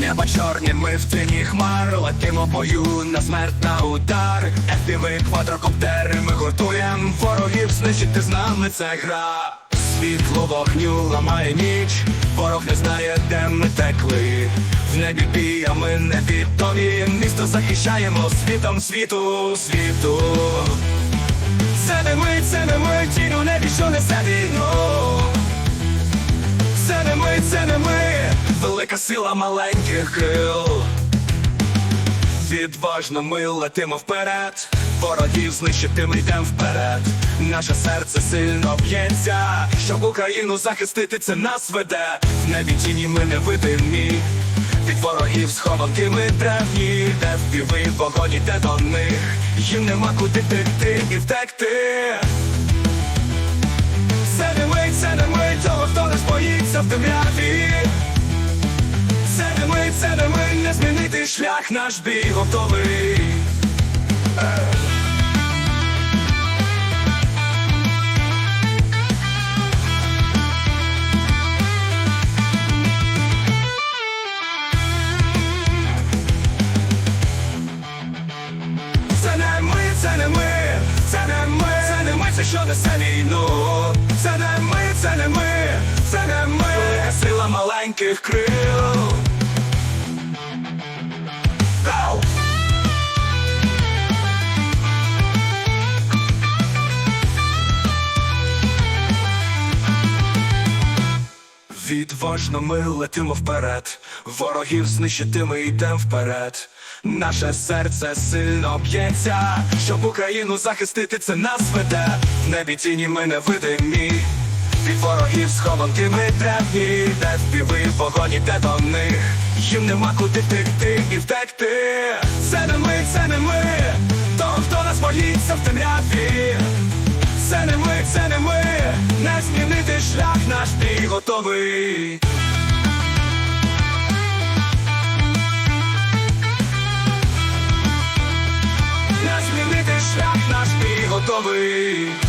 Небо чорні, ми в тіні хмар Летимо бою на смерть на удар. FPV, квадрокоптери, ми гуртуєм Ворогів знищити з нами це гра. Світло вогню ламає ніч Ворог не знає, де ми текли В небі бій, а ми не невідомі Місто захищаємо світом світу, світу Це не ми, це не ми, тінь у небі, що несе війну це не ми, це не ми, велика сила маленьких крил. Відважно ми летимо вперед, ворогів знищити ми йдем вперед. Наше серце сильно б'ється, щоб Україну захистити, це нас веде. В небі тіні ми невидимі. Від ворогів схованки ми древні, де впіви вогонь іде до них. Їм нема куди текти і втекти. Це не це не ми, того, хто нас боїться в темряві Це не ми, це не ми, не змінити шлях, наш бій готовий не ми, це не ми, це не ми, це що несе війну. Це не ми, це не ми, це не ми, сила маленьких крил. Відважно ми летимо вперед, ворогів знищити ми йдем вперед. Наше серце сильно б'ється, щоб Україну захистити, це нас веде. В небі тіні ми невидимі. Від ворогів схованки ми древні, де впіви вогонь іде до них. Їм нема куди текти і втекти. Це не ми, це не ми, того, хто нас боїться в темряві. Це не ми, це не ми, не змінити шлях, наш бій готовий. Не